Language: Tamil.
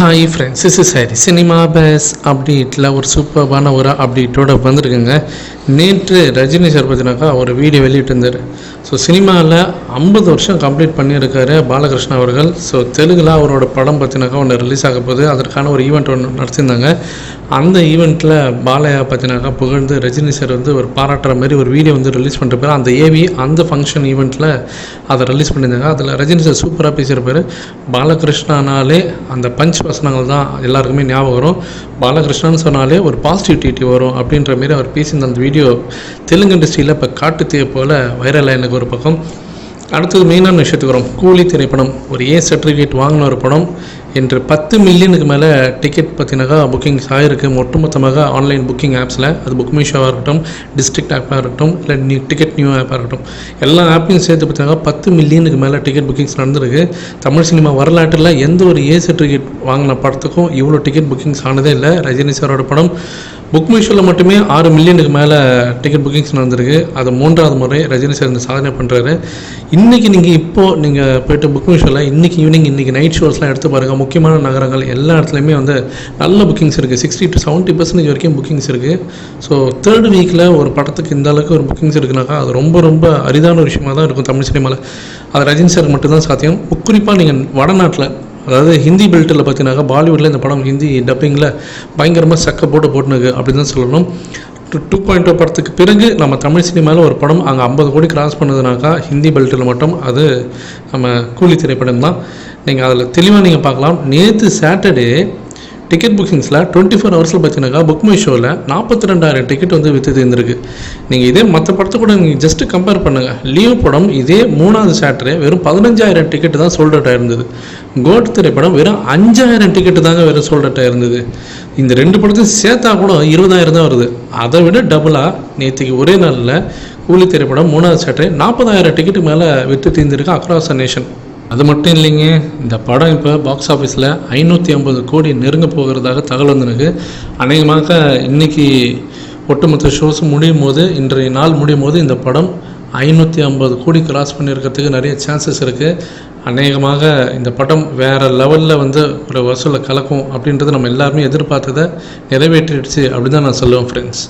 Hi friends is is Hari cinema base அப்டேட்டில் ஒரு சூப்பர்பான ஒரு அப்டேட்டோட வந்திருக்குங்க. நேற்று ரஜினி சார் பார்த்தினாக்கா ஒரு வீடியோ வெளியிட்டிருந்தார். ஸோ சினிமாவில் ஐம்பது வருஷம் கம்ப்ளீட் பண்ணியிருக்காரு பாலகிருஷ்ணா அவர்கள். ஸோ தெலுங்கில் அவரோட படம் பார்த்தினாக்கா ஒன்று ரிலீஸ் ஆக போகுது. அதற்கான ஒரு ஈவெண்ட் ஒன்று நடத்தியிருந்தாங்க. அந்த ஈவெண்ட்டில் பாலையா பார்த்தினாக்கா புகழ்ந்து ரஜினி சார் வந்து ஒரு பாராட்டுற மாதிரி ஒரு வீடியோ வந்து ரிலீஸ் பண்ணிருப்பாரு. அந்த ஏவி அந்த ஃபங்க்ஷன் ஈவெண்ட்டில் அதை ரிலீஸ் பண்ணியிருந்தாங்க. அதில் ரஜினி சார் சூப்பராக பேசியிருப்பார். பாலகிருஷ்ணானாலே அந்த பஞ்ச் வசனங்கள் தான் எல்லாருக்குமே ஞாபகம் வரும். பாலகிருஷ்ணான்னு சொன்னாலே ஒரு பாசிட்டிவிட்டி வரும் அப்படின்ற மாரி அவர் பேசியிருந்த அந்த வீடியோ தெலுங்கு இண்டஸ்ட்ரியில் இப்போ காட்டுத்தீ போல் வைரல் அது ஒரு பக்கம். அடுத்தது மெயினான விஷயத்துக்கு வரும் கூலி திரைப்படம். ஒரு ஏ சர்டிஃபிகேட் வாங்கின ஒரு படம். என்று பத்து மில்லியனுக்கு மேலே டிக்கெட் பார்த்தீங்கன்னாக்கா புக்கிங்ஸ் ஆகிருக்கு ஒட்டுமொத்தமாக ஆன்லைன் புக்கிங் ஆப்ஸில் அது புக் மீஷோவாக இருக்கட்டும் டிஸ்ட்ரிக்ட் ஆப்பாக இருக்கட்டும் இல்லை நியூ டிக்கெட் நியூ ஆப்பாக இருக்கட்டும். எல்லா ஆப்பையும் சேர்த்து பார்த்தீங்கன்னா பத்து மில்லியனுக்கு மேலே டிக்கெட் புக்கிங்ஸ் நடந்திருக்கு. தமிழ் சினிமா வரலாற்றில் எந்த ஒரு ஏ சர்டிஃபிகேட் வாங்கின படத்துக்கும் இவ்வளோ டிக்கெட் புக்கிங்ஸ் ஆனதே இல்லை. ரஜினி சாரோட படம். புக் மிஷோவில் மட்டுமே ஆறு மில்லியனுக்கு மேலே டிக்கெட் புக்கிங்ஸ் நடந்திருக்கு. அது மூன்றாவது முறை ரஜினி சார் இந்த சாதனை பண்ணுறாரு இன்றைக்கி நீங்கள் இப்போது நீங்கள் போய்ட்டு புக் மிஷோவில் இன்றைக்கி ஈவினிங் இன்றைக்கி நைட் ஷோஸ்லாம் எடுத்து பாருங்கள் முக்கியமான நகரங்கள் எல்லா இடத்துலையுமே வந்து நல்ல புக்கிங்ஸ் இருக்குது சிக்ஸ்டி டு செவன்ட்டி பர்சன்டேஜ் வரைக்கும் புக்கிங்ஸ் இருக்குது ஸோ தேர்ட் வீக்கில் ஒரு படத்துக்கு இந்த அளவுக்கு ஒரு புக்கிங்ஸ் இருக்குனாக்கா அது ரொம்ப ரொம்ப அரிதான ஒரு தான் இருக்கும் தமிழ் சினிமாவில் அது ரஜினி சார் மட்டும்தான் சாத்தியம். குறிப்பாக நீங்கள் வடநாட்டில் அதாவது ஹிந்தி பெல்ட்டில் பார்த்தீங்கன்னாக்கா பாலிவுட்டில் இந்த படம் ஹிந்தி டப்பிங்கில் பயங்கரமாக சக்க போட்டு போட்டுனுக்கு அப்படி தான் சொல்லணும். டூ பாயிண்ட் டூ oh படத்துக்கு பிறகு நம்ம தமிழ் சினிமாவில் ஒரு படம் அங்கே ஐம்பது கோடி கிராஸ் பண்ணதுனாக்கா ஹிந்தி பெல்ட்டில் மட்டும் அது நம்ம கூலி திரைப்படம் தான் நீங்கள் அதில் தெளிவாக நீங்கள் பார்க்கலாம். நேற்று சாட்டர்டே டிக்கெட் புக்கிங்ஸில் டுவெண்ட்டி ஃபோர் ஹவர்ஸில் பார்த்தீங்கன்னாக்கா புக் மை ஷோவில் நாற்பத்தி ரெண்டாயிரம் டிக்கெட் வந்து விற்று இருந்திருக்கு நீங்கள் இதே மற்ற படத்தை கூட நீங்கள் ஜஸ்ட்டு கம்பேர் பண்ணுங்கள் லீவ் படம் இதே மூணாவது சாட்டர்டே வெறும் பதினஞ்சாயிரம் டிக்கெட் தான் சோல்ட் அவுட் ஆயிருந்தது. கோட் திரைப்படம் வெறும் அஞ்சாயிரம் டிக்கெட்டு தாங்க வெறும் சோல்ட் அவுட் ஆயிருந்தது. இந்த ரெண்டு படத்தையும் சேர்த்தா கூட இருபதாயிரம் தான் வருது. அதை விட டபுளாக நேற்றுக்கு ஒரே நாளில் கூலி திரைப்படம் மூணாவது சாட்டர்டே நாற்பதாயிரம் டிக்கெட்டு மேலே விற்று தீர்ந்திருக்கு அக்ராஸ் அ நேஷன் அது மட்டும் இல்லைங்க இந்த படம் இப்போ பாக்ஸ் ஆஃபீஸில் ஐநூற்றி ஐம்பது கோடி நெருங்க போகிறதாக தகவல் வந்திருக்கு. அநேகமாக இன்னைக்கு ஒட்டுமொத்த ஷோஸ் முடியும் போது இன்றைய நாள் முடியும் போது இந்த படம் ஐநூற்றி ஐம்பது கோடி கிராஸ் பண்ணியிருக்கிறதுக்கு நிறைய சான்சஸ் இருக்குது அநேகமாக இந்த படம் வேறு லெவலில் வந்து ஒரு வசூலை கலக்கும் அப்படின்றது நம்ம எல்லாருமே எதிர்பார்த்ததை நிறைவேற்றிடுச்சு அப்படின்னு தான் நான் சொல்லுவேன் ஃப்ரெண்ட்ஸ்